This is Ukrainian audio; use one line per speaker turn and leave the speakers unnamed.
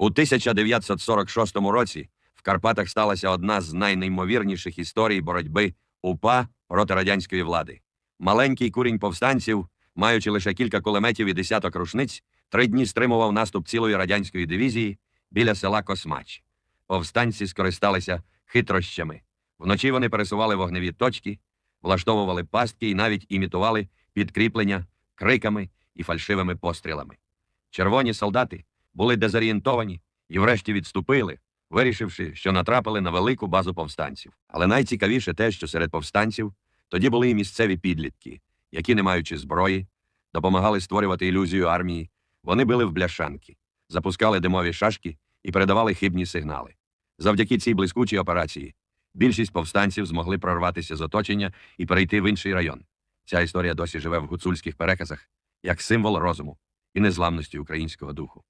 У 1946 році в Карпатах сталася одна з найнеймовірніших історій боротьби УПА проти радянської влади. Маленький курінь повстанців, маючи лише кілька кулеметів і десяток рушниць, три дні стримував наступ цілої радянської дивізії біля села Космач. Повстанці скористалися хитрощами. Вночі вони пересували вогневі точки, влаштовували пастки і навіть імітували підкріплення криками і фальшивими пострілами. Червоні солдати були дезорієнтовані і врешті відступили, вирішивши, що натрапили на велику базу повстанців. Але найцікавіше те, що серед повстанців тоді були і місцеві підлітки, які, не маючи зброї, допомагали створювати ілюзію армії. Вони били в бляшанки, запускали димові шашки і передавали хибні сигнали. Завдяки цій блискучій операції більшість повстанців змогли прорватися з оточення і перейти в інший район. Ця історія досі живе в гуцульських переказах як символ розуму і незламності українського духу.